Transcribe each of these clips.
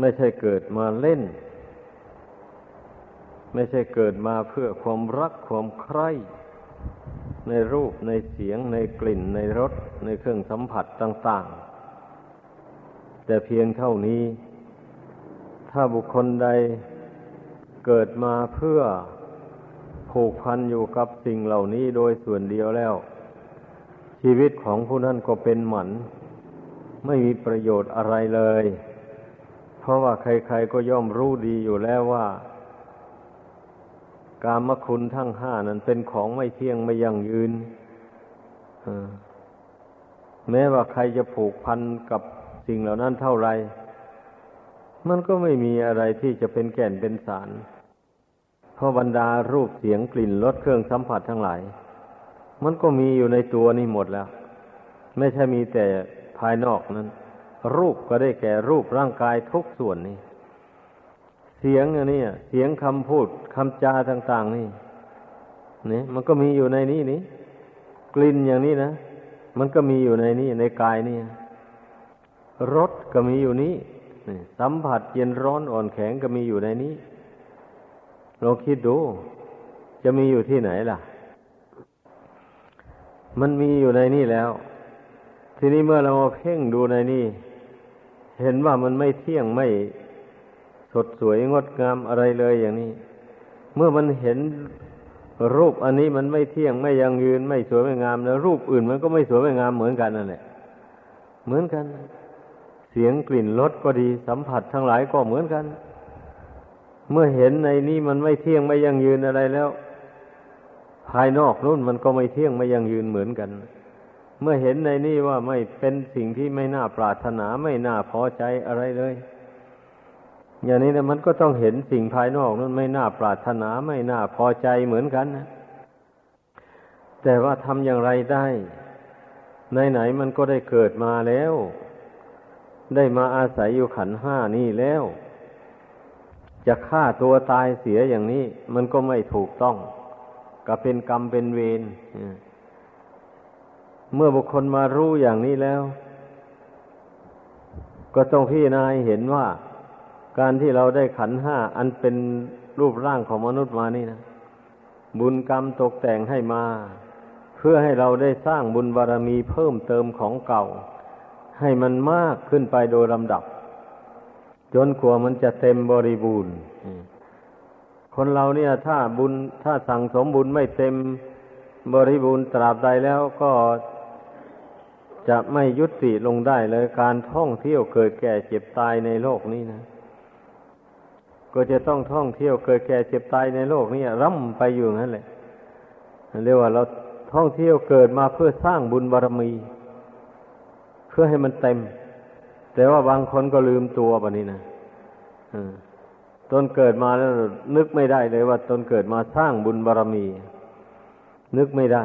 ไม่ใช่เกิดมาเล่น ไม่ใช่เกิดมาเพื่อความรักความใคร่ในรูปในเสียงในกลิ่นในรสในเครื่องสัมผัสต่าง ๆ แต่เพียงเท่านี้ ถ้าบุคคลใดเกิดมาเพื่อผูกพันอยู่กับสิ่งเหล่านี้โดยส่วนเดียวแล้ว ชีวิตของผู้นั้นก็เป็นหมัน ไม่มีประโยชน์อะไรเลย เพราะว่าใครๆก็ย่อมรู้ดีอยู่แล้วว่า กามคุณทั้งห้านั้นเป็นของไม่เที่ยงไม่ยั่งยืนแม้ว่าใครจะผูกพันกับสิ่งเหล่านั้นเท่าไร มันก็ไม่มีอะไรที่จะเป็นแก่นเป็นสาร เพราะบรรดารูปเสียงกลิ่นรสเครื่องสัมผัสทั้งหลาย มันก็มีอยู่ในตัวนี่หมดแล้ว ไม่ใช่มีแต่ภายนอกนั้น รูปก็ได้แก่รูปร่างกายทุกส่วนนี่ เสียงอันนี้เสียงคำพูดคำจาต่าง ๆ นี่นี่มันก็มีอยู่ในนี้นี่กลิ่นอย่างนี้นะมันก็มีอยู่ในนี้ในกายนี่รสก็มีอยู่นี้สัมผัสเย็นร้อนอ่อนแข็งก็มีอยู่ในนี้เราคิดดู จะมีอยู่ที่ไหนล่ะ มันมีอยู่ในนี่แล้ว ทีนี้เมื่อเราเพ่งดูในนี่ เห็นว่ามันไม่เที่ยงไม่สดสวยงดงามอะไรเลยอย่างนี้ เมื่อมันเห็นรูปอันนี้มันไม่เที่ยงไม่ยังยืนไม่สวยไม่งามแล้ว รูปอื่นมันก็ไม่สวยไม่งามเหมือนกันนั่นแหละเหมือนกัน เสียงกลิ่นรสก็ดีสัมผัสทั้งหลายก็เหมือนกัน เมื่อเห็นในนี้มันไม่เที่ยงไม่ยังยืนอะไรแล้ว ภายนอกนู่นมันก็ไม่เที่ยงไม่ยังยืนเหมือนกันเเมื่อเห็นในนี้ว่าไม่เป็นสิ่งที่ไม่น่าปรารถนาไม่น่าพอใจอะไรเลย อย่างนี้นะมันก็ต้องเห็นสิ่งภายนอกนั้นไม่น่าปรารถนาไม่น่าพอใจเหมือนกันนะแต่ว่าทำอย่างไรได้ไหนๆมันก็ได้เกิดมาแล้ว ได้มาอาศัยอยู่ขันห้านี่แล้ว จะฆ่าตัวตายเสียอย่างนี้ มันก็ไม่ถูกต้อง ก็เป็นกรรมเป็นเวร เมื่อบุคคลมารู้อย่างนี้แล้ว ก็ต้องพี่นายเห็นว่า การที่เราได้ขันห้าอันเป็นรูปร่างของมนุษย์มานี่นะบุญกรรมตกแต่งให้มา เพื่อให้เราได้สร้างบุญบารมีเพิ่มเติมของเก่า ให้มันมากขึ้นไปโดยลำดับ จนกว่ามันจะเต็มบริบูรณ์คนเราเนี่ย ถ้าบุญถ้าสั่งสมบุญไม่เต็มบริบูรณ์ตราบใดแล้วก็ จะไม่ยุติลงได้เลยการท่องเที่ยวเกิดแก่เจ็บตายในโลกนี้นะ ก็จะต้องท่องเที่ยวเกิดแก่เจ็บตายในโลกนี้ร่ำไปอยู่นั่นแหละเรียกว่าเราท่องเที่ยวเกิดมาเพื่อสร้างบุญบารรมี เพื่อให้มันเต็ม แต่ว่าบางคนก็ลืมตัวแบบนี้นะตนเกิดมาแล้วนึกไม่ได้เลยว่าตนเกิดมาสร้างบุญบารรมี นึกไม่ได้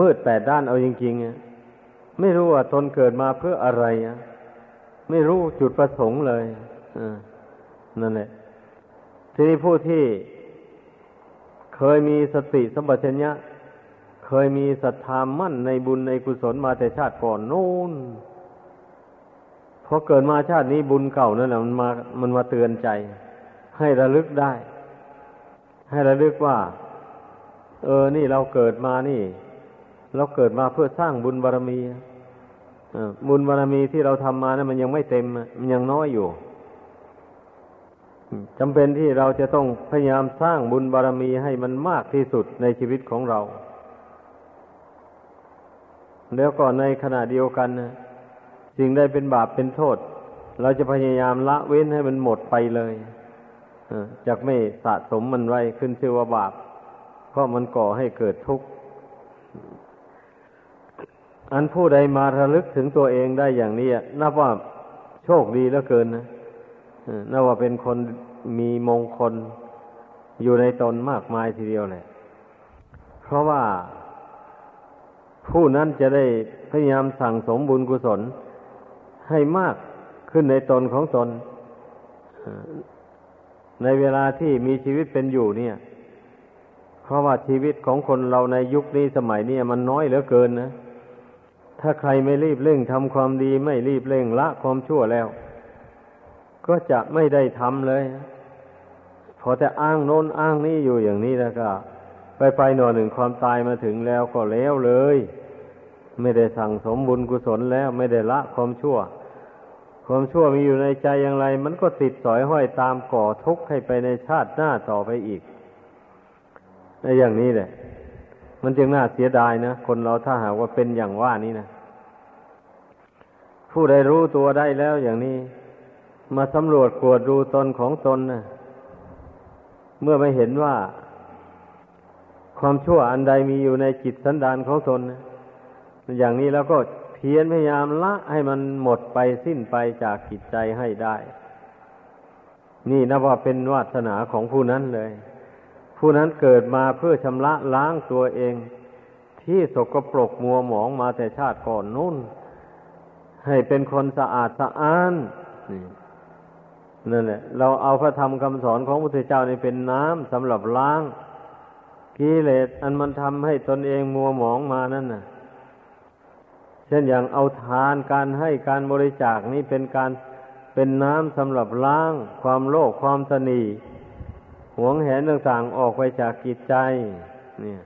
มืดแปดด้านเอาจริงๆไม่รู้ว่าตนเกิดมาเพื่ออะไรไม่รู้จุดประสงค์เลยนั่นแหละทีนี้ผู้ที่เคยมีสติสัมปชัญญะ เคยมีศรัทธามั่นในบุญในกุศลมาแต่ชาติก่อนนู่นพอเกิดมาชาตินี้บุญเก่านั่นแหละมันมา มันมาเตือนใจ ให้ระลึกได้ ให้ระลึกว่า เออ นี่เราเกิดมานี่ เราเกิดมาเพื่อสร้างบุญบารรมีบุญบารรมีที่เราทำมานะั้นมันยังไม่เต็ม มันยังน้อยอยู่จำเป็นที่เราจะต้องพยายามสร้างบุญบารรมีให้มันมากที่สุดในชีวิตของเรา แล้วก็ในขณะเดียวกันนะสิ่งใดเป็นบาปเป็นโทษ เราจะพยายามละเว้นให้มันหมดไปเลยจากไม่สะสมมันไว้ขึ้นชื่อว่าบาปเพราะมันก่อให้เกิดทุกข์ อันผู้ใดมาระลึกถึงตัวเองได้อย่างนี้นับว่าโชคดีเหลือเกินนะนับว่าเป็นคนมีมงคลอยู่ในตนมากมายทีเดียวเลยเพราะว่าผู้นั้นจะได้พยายามสั่งสมบุญกุศลให้มากขึ้นในตนของตน ในเวลาที่มีชีวิตเป็นอยู่เนี่ย เพราะว่าชีวิตของคนเราในยุคนี้สมัยนี้มันน้อยเหลือเกินนะ ถ้าใครไม่รีบเร่งทำความดีไม่รีบเร่งละความชั่วแล้ว ก็จะไม่ได้ทำเลย พอแต่อ้างโน้นอ้างนี้อยู่อย่างนี้แล้วก็ ไปไปหน่อหนึ่งความตายมาถึงแล้วก็แล้วเลย ไม่ได้สั่งสมบุญกุศลแล้ว ไม่ได้ละความชั่ว ความชั่วมีอยู่ในใจอย่างไร มันก็ติดสอยห้อยตามก่อทุกข์ให้ไปในชาติหน้าต่อไปอีกในอย่างนี้แหละมันจึงน่าเสียดายนะ คนเราถ้าหากว่าเป็นอย่างว่านี้นะ ผู้ใดรู้ตัวได้แล้วอย่างนี้ มาสำรวจกวดดูตนของตนนะเมื่อไม่เห็นว่า ความชั่วอันใดมีอยู่ในจิตสันดานของตนนะอย่างนี้แล้วก็เพียรพยายามละให้มันหมดไปสิ้นไปจากจิตใจให้ได้ นี่นับว่าเป็นวาสนาของผู้นั้นเลย ผู้นั้นเกิดมาเพื่อชำระล้างตัวเอง ที่สกปรกมัวหมองมาแต่ชาติก่อนนู่น ให้เป็นคนสะอาดสะอ้านนี่นั่นแหละ เราเอาพระธรรมคำสอนของพระพุทธเจ้านี่เป็นน้ำสำหรับล้างกิเลสอันมันทำให้ตนเองมัวหมองมานั่นน่ะ เช่นอย่างเอาทานการให้การบริจาคนี่เป็นการเป็นน้ำสำหรับล้าง ความโลภความตนีหวงแหนต่างๆออกไปจากกิจใจ เนี่ย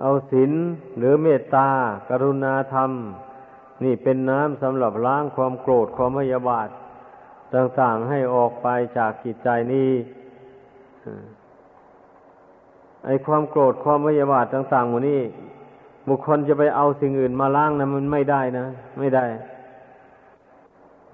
เอาศีลหรือเมตตากรุณาธรรม นี่เป็นน้ำสำหรับล้างความโกรธความพยาบาท ต่าง ๆ ให้ออกไปจากกิจใจนี้ไอความโกรธความพยาบาทต่างๆหมดนี้บุคคลจะไปเอาสิ่งอื่นมาล้างนะมันไม่ได้นะ ไม่ได้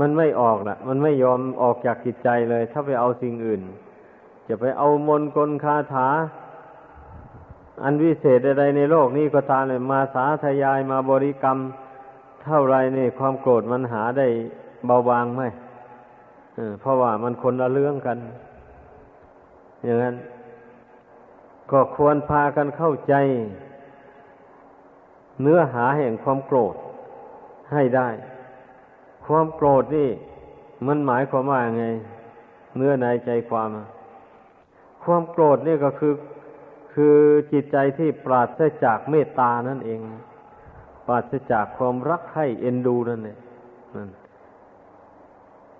มันไม่ออกนะมันไม่ยอมออกจากจิตใจเลย ถ้าไปเอาสิ่งอื่น จะไปเอามนกลคาถา อันวิเศษใดๆในโลกนี้ก็ตามเลยมาสาธยายมาบริกรรม เท่าไรนี่ความโกรธมันหาได้เบาบางไหมเพราะว่ามันคนละเรื่องกัน อย่างนั้น ก็ควรพากันเข้าใจ เนื้อหาแห่งความโกรธให้ได้ ความโกรธนี่ มันหมายความว่าไง เนื้อในใจความ ความโกรธนี่ก็คือคือจิตใจที่ปราศจากเมตตานั่นเอง ปราศจากความรักให้เอ็นดูนั่นเองนั่น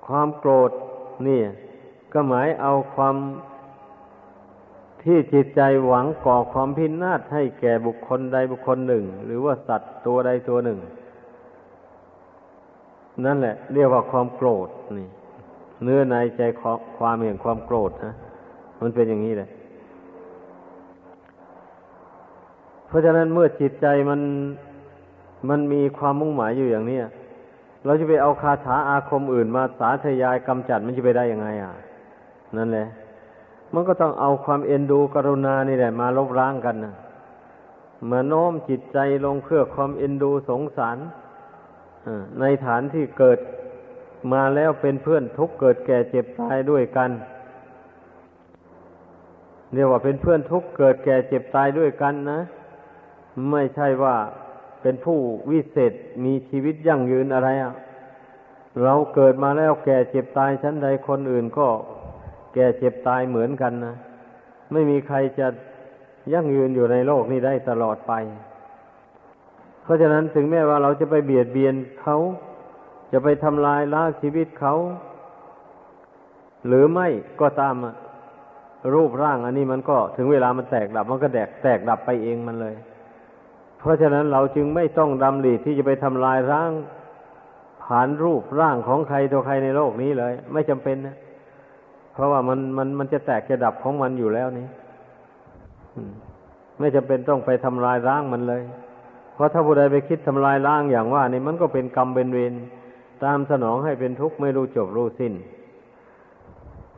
ความโกรธนี่ก็หมายเอาความที่จิตใจหวังก่อความพินาศให้แก่บุคคลใดบุคคลหนึ่ง หรือว่าสัตว์ตัวใดตัวหนึ่ง นั่นแหละ เรียกว่าความโกรธนี่ เนื้อในใจความเห็นความโกรธนะมันเป็นอย่างนี้เลยเพราะฉะนั้นเมื่อจิตใจมัน มันมีความมุ่งหมายอยู่อย่างนี้เราจะไปเอาคาถาอาคมอื่นมาสาธยายกำจัดมันจะไปได้ยังไง อะ นั่นแหละ มันก็ต้องเอาความเอ็นดูกรุณานี่แหละ มาลบล้างกันนะมาโน้มจิตใจลงเพื่อความเอ็นดูสงสารในฐานที่เกิดมาแล้วเป็นเพื่อนทุกเกิดแก่เจ็บตายด้วยกันเรียกว่าเป็นเพื่อนทุกเกิดแก่เจ็บตายด้วยกันนะ ไม่ใช่ว่า เป็นผู้วิเศษมีชีวิตยั่งยืนอะไรอะเราเกิดมาแล้วแก่เจ็บตายชั้นใดคนอื่นก็แก่เจ็บตายเหมือนกันนะ ไม่มีใครจะยั่งยืนอยู่ในโลกนี้ได้ตลอดไป เพราะฉะนั้นถึงแม้ว่าเราจะไปเบียดเบียนเขาจะไปทำลายล้างชีวิตเขา หรือไม่ก็ตามรูปร่างอันนี้มันก็ถึงเวลามันแตกดับ มันก็แตกแตกดับไปเองมันเลย เพราะฉะนั้นเราจึงไม่ต้องดำริที่จะไปทำลายร่างผานรูปร่างของใครตัวใครในโลกนี้เลย ไม่จำเป็นนะเพราะว่ามันมันมันจะแตกจะดับของมันอยู่แล้วนี่ไม่จำเป็นต้องไปทำลายร่างมันเลย เพราะถ้าผู้ใดไปคิดทำลายร่างอย่างว่า นี่มันก็เป็นกรรมเป็นเวรตามสนองให้เป็นทุกข์ไม่รู้จบรู้สิ้น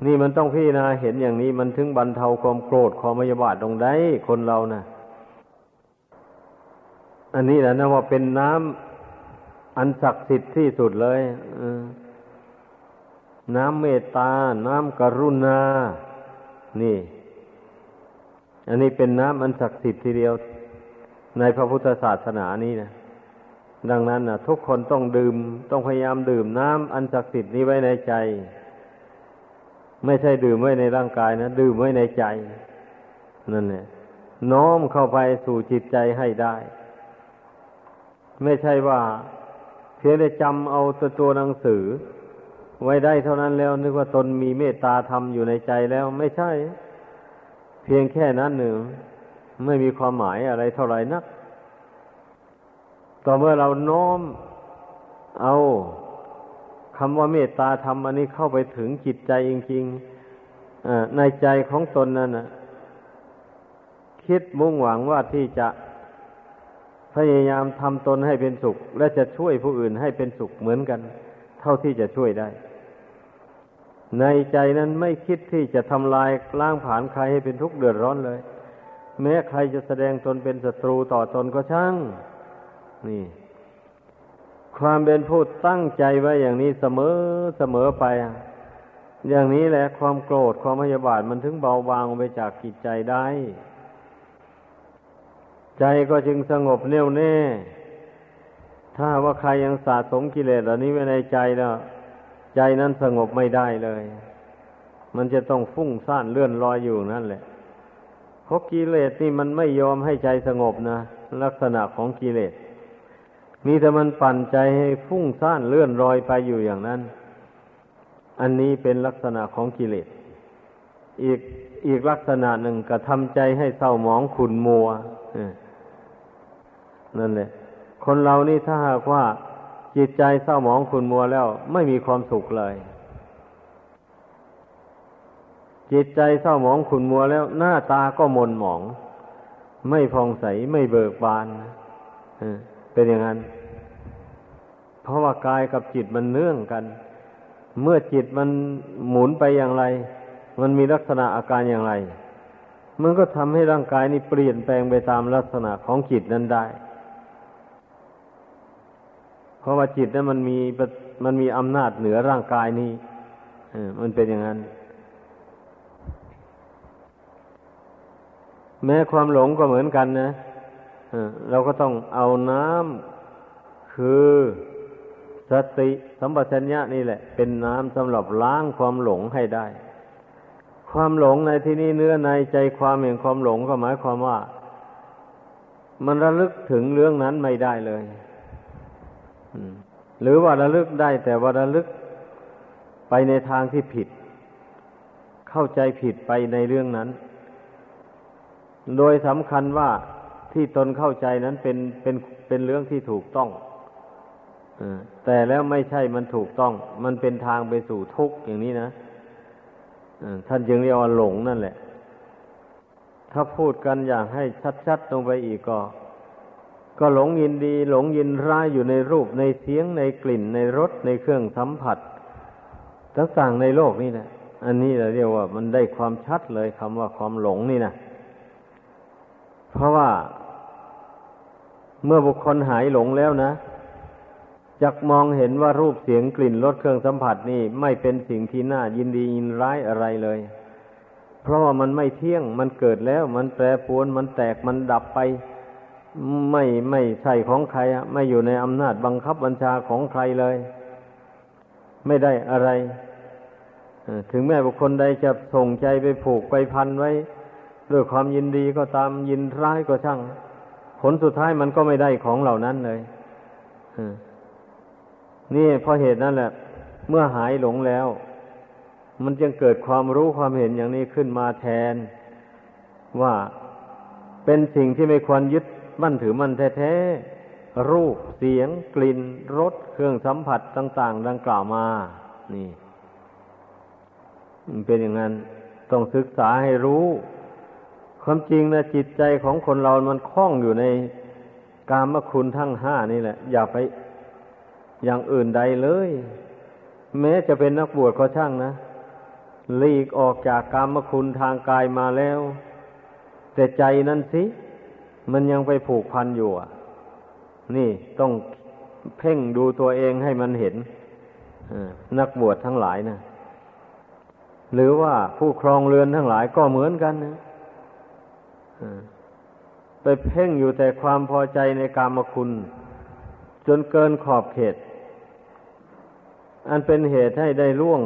นี่มันต้องพี่นะเห็นอย่างนี้มันถึงบรรเทาความโกรธความมยาบาทลงได้คนเรานะ่ะ อันนี้แหละนะว่าเป็นน้ำอันศักดิ์สิทธิ์ที่สุดเลยน้ำเมตตา น้ำกรุณา นี่ อันนี้เป็นน้ำอันศักดิ์สิทธิ์ทีเดียว ในพระพุทธศาสนานี้นะดังนั้นนะทุกคนต้องดื่ม ต้องพยายามดื่มน้ำอันศักดิ์สิทธิ์นี้ไว้ในใจ ไม่ใช่ดื่มไว้ในร่างกายนะ ดื่มไว้ในใจ นั่นแหละน้อมเข้าไปสู่จิตใจให้ได้ ไม่ใช่ว่าเพียงได้จำเอาตัวตัวหนังสือ ไว้ได้เท่านั้นแล้วนึกว่าตนมีเมตตาธรรมอยู่ในใจแล้ว ไม่ใช่ เพียงแค่นั้นหนึ่งไม่มีความหมายอะไรเท่าไหร่นัก ต่อเมื่อเราน้อมเอาคำว่าเมตตาธรรมอันนี้เข้าไปถึงจิตใจจริงๆในใจของตนนั่นนะคิดมุ่งหวังว่าที่จะ พยายามทำตนให้เป็นสุข และจะช่วยผู้อื่นให้เป็นสุขเหมือนกัน เท่าที่จะช่วยได้ ในใจนั้นไม่คิดที่จะทำลายล้างผลาญใครให้เป็นทุกข์เดือดร้อนเลย แม้ใครจะแสดงตนเป็นศัตรูต่อตนก็ช่าง นี่ ความเป็นผู้ตั้งใจไว้อย่างนี้เสมอเสมอไป อย่างนี้แหละความโกรธความพยาบาทมันถึงเบาบางไปจากจิตใจได้ ใจก็จึงสงบแน่วแน่ ถ้าว่าใครยังสะสมกิเลสเหล่านี้ไว้ในใจแล้วใจนั้นสงบไม่ได้เลย มันจะต้องฟุ้งซ่านเลื่อนลอยอยู่นั่นแหละเพราะกิเลสนี่มันไม่ยอมให้ใจสงบนะลักษณะของกิเลสมีแต่มันปั่นใจให้ฟุ้งซ่านเลื่อนลอยไปอยู่อย่างนั้น อันนี้เป็นลักษณะของกิเลส อีกอีกลักษณะหนึ่งกระทำใจให้เศร้าหมองขุนมัว นั่นแหละ คนเรานี่ถ้าหากว่าจิตใจเศร้าหมองขุนมัวแล้ว ไม่มีความสุขเลย จิตใจเศร้าหมองขุนมัวแล้ว หน้าตาก็มนหมอง ไม่พองใสไม่เบิกบานเป็นอย่างนั้น เพราะว่ากายกับจิตมันเนื่องกัน เมื่อจิตมันหมุนไปอย่างไร มันมีลักษณะอาการอย่างไร มันก็ทำให้ร่างกายนี้เปลี่ยนแปลงไปตามลักษณะของจิตนั้นได้ เพราะว่าจิตนั้นมันมีมันมีอำนาจเหนือร่างกายนี้มันเป็นอย่างนั้น แม้ความหลงก็เหมือนกันนะเราก็ต้องเอาน้ำคือสติสัมปชัญญะนี่แหละ เป็นน้ำสำหรับล้างความหลงให้ได้ ความหลงในที่นี้เนื้อในใจความแห่งความหลงก็หมายความว่า มันระลึกถึงเรื่องนั้นไม่ได้เลย หรือว่าระลึกได้แต่ว่าระลึกไปในทางที่ผิด เข้าใจผิดไปในเรื่องนั้น โดยสำคัญว่าที่ตนเข้าใจนั้นเป็นเป็นเป็นเรื่องที่ถูกต้องแต่แล้วไม่ใช่มันถูกต้อง มันเป็นทางไปสู่ทุกข์อย่างนี้นะท่านจึงเรียกว่าหลงนั่นแหละ ถ้าพูดกันอย่างให้ชัดๆลงไปอีกก็ ก็หลงยินดีหลงยินร้ายอยู่ในรูปในเสียงในกลิ่นในรสในเครื่องสัมผัสต่างๆในโลกนี่นะอันนี้เราเรียกว่ามันได้ความชัดเลยคำว่าความหลงนี่นะเพราะว่าเมื่อบุคคลหายหลงแล้วนะจักมองเห็นว่ารูปเสียงกลิ่นรสเครื่องสัมผัสนี่ ไม่เป็นสิ่งที่น่ายินดียินร้ายอะไรเลย เพราะว่ามันไม่เที่ยงมันเกิดแล้ว มันแปรปรวนมันแตกมันดับไป ไม่ไม่ใช่ของใครไม่อยู่ในอำนาจบังคับบัญชาของใครเลย ไม่ได้อะไรถึงแม้บุคคลใดจะส่งใจไปผูกไปพันไว้ด้วยความยินดีก็ตามยินร้ายก็ช่าง ผลสุดท้ายมันก็ไม่ได้ของเหล่านั้นเลยนี่เพราะเหตุนั้นแหละ เมื่อหายหลงแล้ว มันจึงเกิดความรู้ความเห็นอย่างนี้ขึ้นมาแทน ว่าเป็นสิ่งที่ไม่ควรยึด มั่นถือมั่นแท้ๆ รูปเสียง กลิ่นรสเครื่องสัมผัสต่าง ๆ ดังกล่าวมา นี่มันเป็นอย่างนั้นต้องศึกษาให้รู้ ความจริงนะจิตใจของคนเรามันคล้องอยู่ในกามคุณทั้งห้านี่แหละ อย่าไปอย่างอื่นใดเลย แม้จะเป็นนักบวชก็ช่างนะลีกออกจากกรรมคุณทางกายมาแล้ว แต่ใจนั้นสิ มันยังไปผูกพันอยู่อะ นี่ต้องเพ่งดูตัวเองให้มันเห็นนักบวชทั้งหลายนะหรือว่าผู้ครองเรือนทั้งหลายก็เหมือนกันนะไปเพ่งอยู่แต่ความพอใจในกามคุณ จนเกินขอบเขต อันเป็นเหตุให้ได้ล่วง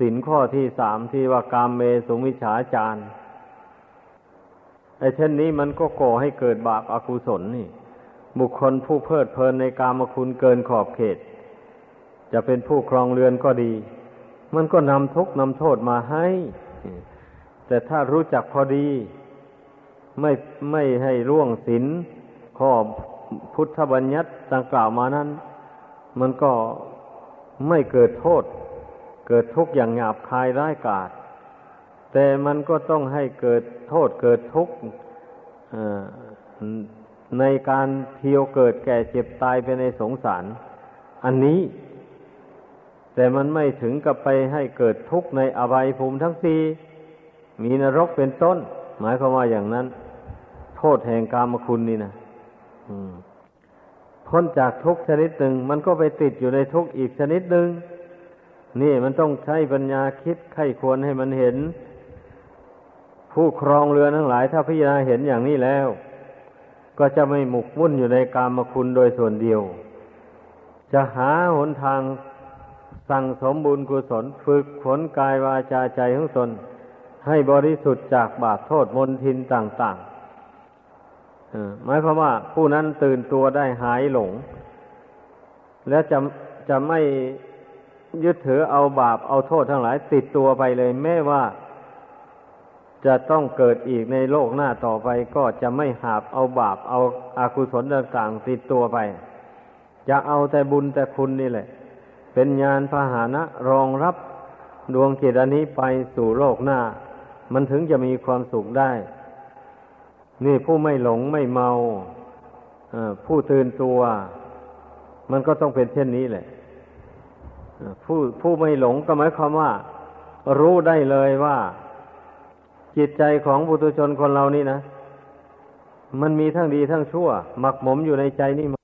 สินข้อที่สามที่ว่ากามเมสุมิฉาจาร ไอ้เช่นนี้มันก็ก่อให้เกิดบาปอากุศลนี่ บุคคลผู้เพลิดเพลินในกามคุณเกินขอบเขต จะเป็นผู้ครองเรือนก็ดี มันก็นำทุกข์นำโทษมาให้ แต่ถ้ารู้จักพอดี ไม่ไม่ให้ร่วงศีลข้อพุทธบัญญัติดังกล่าวมานั้น มันก็ไม่เกิดโทษ เกิดทุกข์อย่างหยาบคายร้ายกาจ แต่มันก็ต้องให้เกิดโทษเกิดทุกข์ในการเที่ยวเกิดแก่เจ็บตายไปในสงสาร อันนี้ แต่มันไม่ถึงกับไปให้เกิดทุกข์ในอบายภูมิทั้งสี่มีนรกเป็นต้น หมายความว่าอย่างนั้น โทษแห่งกามคุณนี่นะพ้นจากทุกชนิดหนึ่ง มันก็ไปติดอยู่ในทุกอีกชนิดหนึ่งนี่มันต้องใช้ปัญญาคิดไข้ควรให้มันเห็น ผู้ครองเรือนทั้งหลาย ถ้าพิจารณาเห็นอย่างนี้แล้ว ก็จะไม่หมกมุ่นอยู่ในกามคุณโดยส่วนเดียว จะหาหนทางสั่งสมบุญกุศลฝึกฝนกายวาจาใจของตนให้บริสุทธิ์จากบาปโทษมนทินต่างๆหมายความว่าผู้นั้นตื่นตัวได้หายหลง และจะจะไม่ยึดถือเอาบาปเอาโทษทั้งหลายติดตัวไปเลย แม้ว่า จะต้องเกิดอีกในโลกหน้าต่อไปก็จะไม่หาบเอาบาปเอาอากุศลต่างๆติดตัวไป จะเอาแต่บุญแต่คุณนี่แหละ เป็นญาณพาหานะรองรับดวงจิตอันนี้ไปสู่โลกหน้า มันถึงจะมีความสุขได้ นี่ผู้ไม่หลงไม่เมาผู้ตื่นตัว มันก็ต้องเป็นเช่นนี้แหละผู้ผู้ไม่หลงก็หมายความว่า รู้ได้เลยว่า จิตใจของบุตุชนคนเรานี่นะ มันมีทั้งดีทั้งชั่ว หมักหมมอยู่ในใจนี่